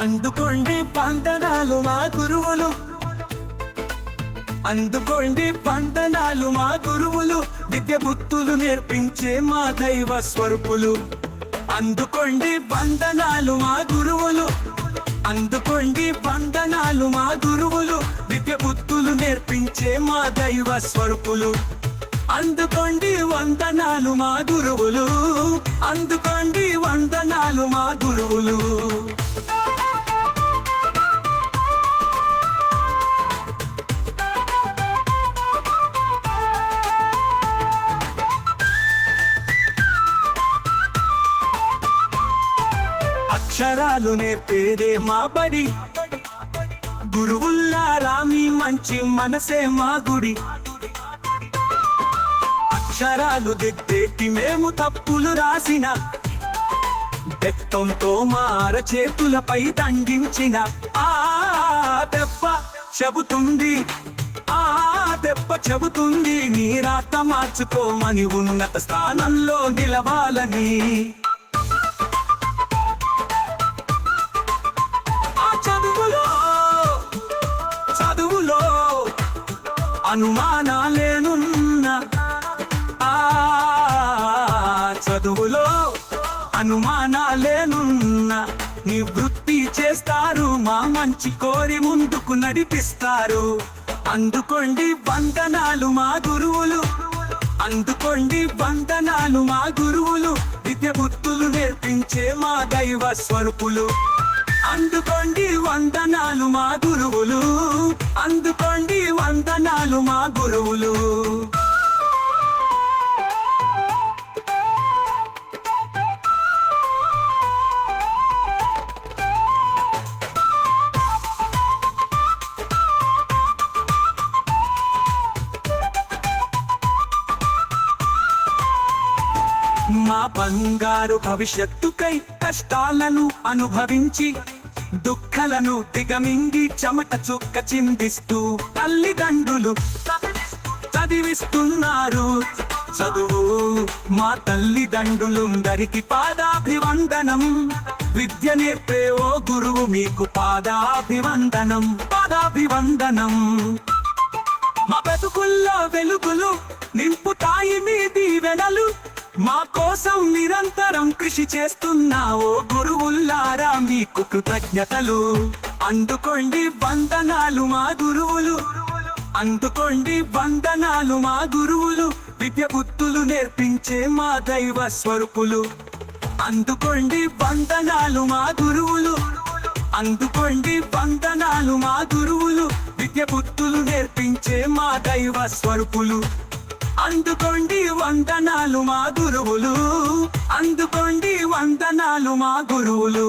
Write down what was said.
అందుకోండి పంతనాలు మా గురువులు. అందుకోండి పంతనాలు మా గురువులు. విద్య బుద్ధులు నేర్పించే మా దైవ స్వరూపులు. అందుకోండి బంధనాలు మా గురువులు. అందుకోండి బంధనాలు మా గురువులు. విద్య బుద్ధులు నేర్పించే మా దైవ స్వరూపులు. అందుకోండి వందనాలు మా గురువులు. అందుకోండి వందనాలు మా గురువులు. అక్షరాలు నేర్పేదే మా బడి. గురువుల్లారా మీ మంచి మనసే మా గుడి. అక్షరాలు దిద్దేటి మేము తప్పులు రాసిన. బెత్తంతో మార చేతులపై దండించిన ఆ దెబ్బ చెబుతుంది. ఆ దెబ్బ చెబుతుంది. నీ రాత మార్చుకోమని ఉన్నత స్థానంలో నిలవాలని. ఆ చదువులో చదువులో అనుమానాలే చదువులో అనుమానాలేనున్న నివృత్తి చేస్తారు. మా మంచి కోరి ముందుకు నడిపిస్తారు. అందుకోండి వందనాలు మా గురువులు. అందుకోండి వందనాలు మా గురువులు. విద్య బుద్ధులు నేర్పించే మా దైవ స్వరూపులు. అందుకోండి వందనాలు మా గురువు మా బంగారు భవిష్యత్తుకై కష్టాలను అనుభవించి దుఃఖలను దిగమింగి చెమట చుక్క చిందిస్తూ తల్లిదండ్రులు చదివిస్తున్నారు. చదువు మా తల్లిదండ్రులుందరికి పాదాభివందనం. విద్య నేర్పే ఓ గురువు మీకు పాదాభివందనం. పాదాభివందనం. మా బతుకుల్లో వెలుగులు నింపుతాయి మీ దీవెనలు. మా కోసం నిరంతరం కృషి చేస్తున్నావో గురువుల్లారా మీకు కృతజ్ఞతలు. అందుకోండి వందనాలు మా గురువులు. అందుకోండి వందనాలు మా గురువులు. విద్య బుద్ధులు నేర్పించే మా దైవ స్వరూపులు. అందుకోండి వందనాలు మా గురువులు. అందుకోండి వందనాలు మా గురువులు. విద్య బుద్ధులు నేర్పించే మా దైవ స్వరూపులు. అందుకోండి వందనాలు మా గురువులు. అందుకోండి వందనాలు మా గురువులు.